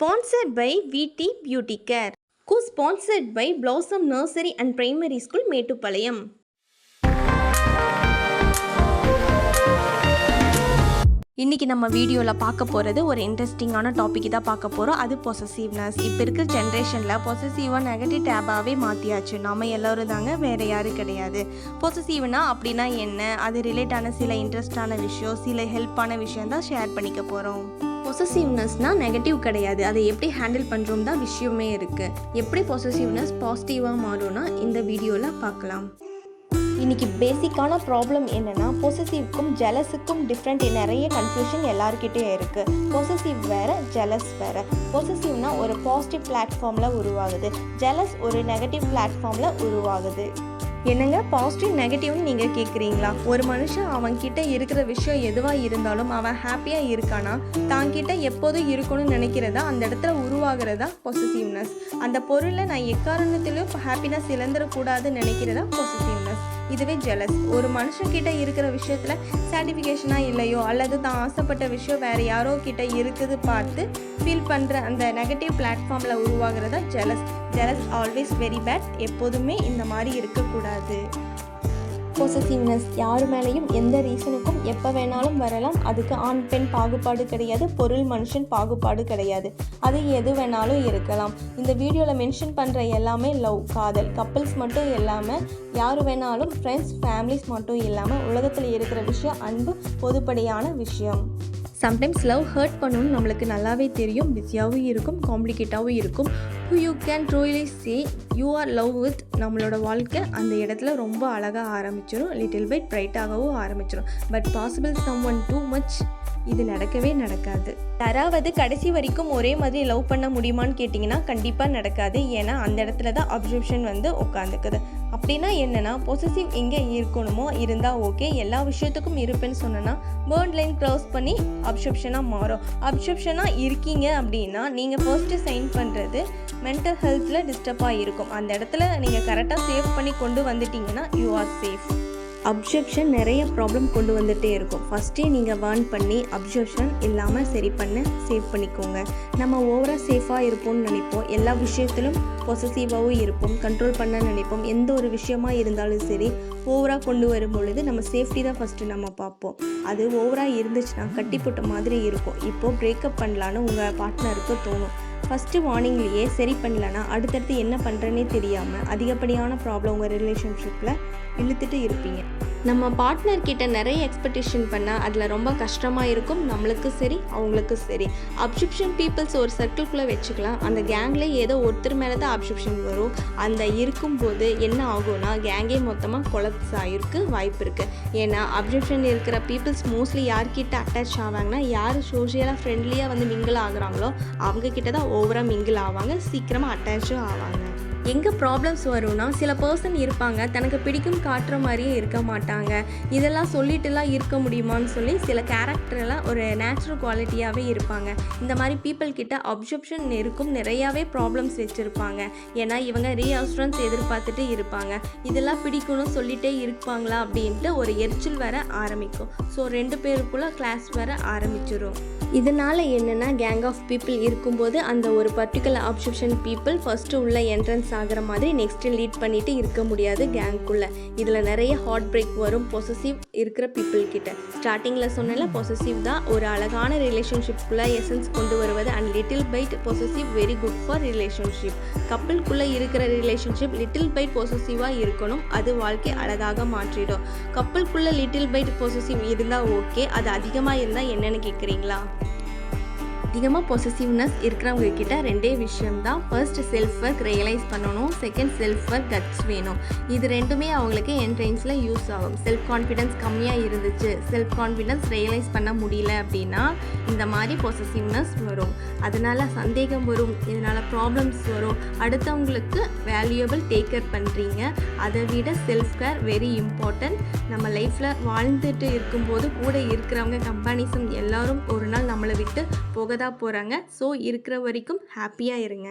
Sponsored by VD beauty care co sponsored by Blossom nursery and primary school Mettupalayam இன்றைக்கி நம்ம வீடியோவில் பார்க்க போகிறது ஒரு இன்ட்ரெஸ்டிங்கான டாபிக் தான் பார்க்க போகிறோம் அது பொசசிவ்னஸ் இப்போ இருக்கிற ஜென்ரேஷனில் பொசசிவாக நெகட்டிவ் டேபாகவே மாற்றியாச்சு நம்ம எல்லோரும் தாங்க வேறு யாரும் கிடையாது. பொசசிவ்னா அப்படின்னா என்ன? அது ரிலேட்டான சில இன்ட்ரெஸ்டான விஷயம் சில ஹெல்ப்பான விஷயம் தான் ஷேர் பண்ணிக்க போகிறோம் பொசசிவ்னஸ்னால் நெகட்டிவ் கிடையாது. அதை எப்படி ஹேண்டில் பண்ணுறோம் தான் விஷயமே இருக்குது எப்படி பொசசிவ்னஸ் பாசிட்டிவாக மாறும்னா இந்த வீடியோவில் பார்க்கலாம். இன்றைக்கி பேசிக்கான ப்ராப்ளம் என்னென்னா பொசசிவ்க்கும் ஜெலஸுக்கும் டிஃப்ரெண்ட் நிறைய கன்ஃபியூஷன் எல்லாருக்கிட்டேயும் இருக்குது பொசசிவ் வேறு ஜெலஸ் வேறு. பொசசிவ்னா ஒரு பாசிட்டிவ் பிளாட்ஃபார்மில் உருவாகுது. ஜெலஸ் ஒரு நெகட்டிவ் பிளாட்ஃபார்மில் உருவாகுது. என்னங்க பாசிட்டிவ் நெகட்டிவ்னு நீங்கள் கேட்குறீங்களா ஒரு மனுஷன் அவன்கிட்ட இருக்கிற விஷயம் எதுவாக இருந்தாலும் அவன் ஹாப்பியாக இருக்கானா? தான்கிட்ட எப்போதும் இருக்கணும்னு நினைக்கிறதா? அந்த இடத்துல உருவாகிறதா? பொசிட்டிவ்னஸ் அந்த பொருளை நான் எக்காரணத்திலும் ஹாப்பினஸ் இழந்துடக்கூடாதுன்னு நினைக்கிறதா? பொசிட்டிவ்னஸ் இதுவே ஜெலஸ் ஒரு மனுஷன்கிட்ட இருக்கிற விஷயத்தில் சாட்டிஃபிகேஷனாக இல்லையோ அல்லது தான் ஆசைப்பட்ட விஷயம் வேறு யாரோ கிட்ட இருக்குது பார்த்து ஃபீல் பண்ணுற அந்த நெகட்டிவ் பிளாட்ஃபார்மில் உருவாகிறதா? Jealous jealous always very bad எப்போதுமே இந்த மாதிரி இருக்கக்கூடாது. பொசசிவ்னஸ் யார் மேலேயும் எந்த ரீசனுக்கும் எப்போ வேணாலும் வரலாம். அதுக்கு ஆண் பெண் பாகுபாடு கிடையாது பொருள் மனுஷன் பாகுபாடு கிடையாது. அது எது வேணாலும் இருக்கலாம். இந்த வீடியோவில் மென்ஷன் பண்ணுற எல்லாமே லவ் காதல் கப்பிள்ஸ் மட்டும் இல்லாமல் யார் வேணாலும் ஃப்ரெண்ட்ஸ் ஃபேமிலிஸ் மட்டும் இல்லாமல் உலகத்தில் இருக்கிற விஷயம் அன்பு பொதுப்படையான விஷயம். சம்டைம்ஸ் லவ் ஹர்ட் பண்ணணும்னு நம்மளுக்கு நல்லாவே தெரியும் பிஸியாகவும் இருக்கும் காம்ப்ளிகேட்டாகவும் இருக்கும். Who you can truly see you are love with நம்மளோட வாழ்க்கை அந்த இடத்துல ரொம்ப அழகாக ஆரம்பிச்சிடும் லிட்டில் பைட் ப்ரைட்டாகவும் ஆரம்பிச்சிடும் but possible someone too much இது நடக்கவே நடக்காது. யாராவது கடைசி வரைக்கும் ஒரே மாதிரி லவ் பண்ண முடியுமான்னு கேட்டிங்கன்னா கண்டிப்பாக நடக்காது. ஏன்னா அந்த இடத்துல தான் அப்சர்ப்ஷன் வந்து உட்காந்துக்குது அப்படின்னா என்னென்னா பொசசிவ் எங்கே இருக்கணுமோ இருந்தால் ஓகே எல்லா விஷயத்துக்கும் இருப்பேன்னு சொன்னேன்னா பேர்ட் லைன் க்ராஸ் பண்ணி அப்சப்ஷனாக மாறும். அப்சப்ஷனாக இருக்கீங்க அப்படின்னா நீங்கள் ஃபர்ஸ்ட்டு சைன் பண்ணுறது மென்டல் ஹெல்த்தில் டிஸ்டர்பாக இருக்கும். அந்த இடத்துல நீங்கள் கரெக்டாக சேவ் பண்ணி கொண்டு வந்துட்டீங்கன்னா யூ ஆர் சேஃப் அப்சப்ஷன் நிறைய ப்ராப்ளம் கொண்டு வந்துகிட்டே இருக்கும். ஃபஸ்ட்டே நீங்கள் வேர்ன் பண்ணி அப்சப்ஷன் இல்லாமல் சரி பண்ண சேவ் பண்ணிக்கோங்க. நம்ம ஓவராக சேஃபாக இருப்போம்னு நினைப்போம். எல்லா விஷயத்திலும் பொசசிவாகவும் இருப்போம். கண்ட்ரோல் பண்ண நினைப்போம். எந்த ஒரு விஷயமா இருந்தாலும் சரி ஓவராக கொண்டு வரும் பொழுது நம்ம சேஃப்டி தான் ஃபஸ்ட்டு நம்ம பார்ப்போம். அது ஓவராக இருந்துச்சுன்னா கட்டி போட்ட மாதிரி இருக்கும். இப்போது பிரேக்கப் பண்ணலான்னு உங்கள் பார்ட்னருக்கு தோணும். ஃபஸ்ட்டு வார்னிங்லேயே சரி பண்ணலன்னா அடுத்தடுத்து என்ன பண்ணுறேன்னே தெரியாமல் அதிகப்படியான ப்ராப்ளம் உங்கள் ரிலேஷன்ஷிப்பில் இழுத்துட்டு இருப்பீங்க. நம்ம பார்ட்னர் கிட்ட நிறைய எக்ஸ்பெக்டேஷன் பண்ணால் அதில் ரொம்ப கஷ்டமாக இருக்கும். நம்மளுக்கு சரி அவங்களுக்கு சரி. அப்சிப்ஷன் பீப்புள்ஸ் ஒரு சர்க்கிள்குள்ளே வச்சுக்கலாம். அந்த கேங்கில் ஏதோ ஒருத்தர் மேலே தான் அப்சிப்ஷன் வரும். அந்த இருக்கும்போது என்ன ஆகும்னா கேங்கே மொத்தமாக கொலப்ஸ் ஆகிருக்கு வாய்ப்பு இருக்குது ஏன்னா அப்சிப்ஷன் இருக்கிற பீப்புள்ஸ் மோஸ்ட்லி யார்கிட்ட அட்டாச் ஆவாங்கன்னா யார் சோஷியலாக ஃப்ரெண்ட்லியாக வந்து மிங்கிள் ஆகுறாங்களோ அவங்கக்கிட்ட தான் ஓவராக மிங்கிள் ஆவாங்க சீக்கிரமாக அட்டாச்சும் ஆவாங்க. எங்கே ப்ராப்ளம்ஸ் வரும்னா சில பர்சன் இருப்பாங்க. தனக்கு பிடிக்கும் காட்டுற மாதிரியே இருக்க மாட்டாங்க. இதெல்லாம் சொல்லிட்டுலாம் இருக்க முடியுமான்னு சொல்லி சில கேரக்டரெல்லாம் ஒரு நேச்சுரல் குவாலிட்டியாகவே இருப்பாங்க. இந்த மாதிரி பீப்புள் கிட்ட அப்சப்ஷன் இருக்கும் நிறையாவே ப்ராப்ளம்ஸ் வச்சுருப்பாங்க. ஏன்னா இவங்க ரீஅஸ்யூரன்ஸ் எதிர்பார்த்துட்டு இருப்பாங்க. இதெல்லாம் பிடிக்கணும்னு சொல்லிட்டே இருப்பாங்களா அப்படின்ட்டு ஒரு எரிச்சல் வர ஆரம்பிக்கும். ஸோ ரெண்டு பேருக்குள்ளே கிளாஸ் வர ஆரம்பிச்சிடும் இதனால் என்னென்னா கேங் ஆஃப் பீப்புள் இருக்கும்போது அந்த ஒரு பர்டிகுலர் அப்சப்ஷன் பீப்புள் ஃபஸ்ட்டு உள்ள என்ட்ரன்ஸ் ஆகிற மாதிரி நெக்ஸ்ட்டு லீட் பண்ணிட்டு இருக்க முடியாது கேங்க்குள்ளே இதில் நிறைய ஹார்ட் பிரேக் வரும் பொசசிவ் இருக்கிற பீப்புள் கிட்ட. ஸ்டார்டிங்கில் சொன்னால பொசசிவ் தான் ஒரு அழகான ரிலேஷன்ஷிப்புக்குள்ளே எசன்ஸ் கொண்டு வருவது. And little bit possessive very good for relationship கப்பிள்குள்ளே இருக்கிற ரிலேஷன்ஷிப் லிட்டில் பைட் பொசசிவாக இருக்கணும். அது வாழ்க்கை அழகாக மாற்றிடும். கப்பிள்குள்ளே லிட்டில் பைட் பொசசிவ் இருந்தால் ஓகே அது அதிகமாக இருந்தால் என்னென்னு கேட்குறீங்களா அதிகமாக பொசசிவ்னஸ் இருக்கிறவங்க கிட்ட ரெண்டே விஷயம் தான் ஃபர்ஸ்ட் செல்ஃப் ஒர்க் ரியலைஸ் பண்ணணும். செகண்ட் செல்ஃப் ஒர்க் கட்ஸ் வேணும். இது ரெண்டுமே அவங்களுக்கு என்ட்ரென்ஸில் யூஸ் ஆகும். செல்ஃப் கான்ஃபிடன்ஸ் கம்மியாக இருந்துச்சு. செல்ஃப் கான்ஃபிடென்ஸ் ரியலைஸ் பண்ண முடியல அப்படின்னா இந்த மாதிரி பொசசிவ்னஸ் வரும். அதனால் சந்தேகம் வரும். இதனால் ப்ராப்ளம்ஸ் வரும். அடுத்தவங்களுக்கு வேல்யூபிள் டேக்கர் பண்ணுறீங்க அதை விட செல்ஃப் கேர் வெரி இம்பார்ட்டன்ட் நம்ம லைஃப்பில் வாழ்ந்துட்டு இருக்கும்போது கூட இருக்கிறவங்க கம்பானிசம் எல்லோரும் ஒரு நாள் நம்மளை விட்டு போக தான் போகிறாங்க ஸோ இருக்கிற வரைக்கும் ஹாப்பியாக இருங்க.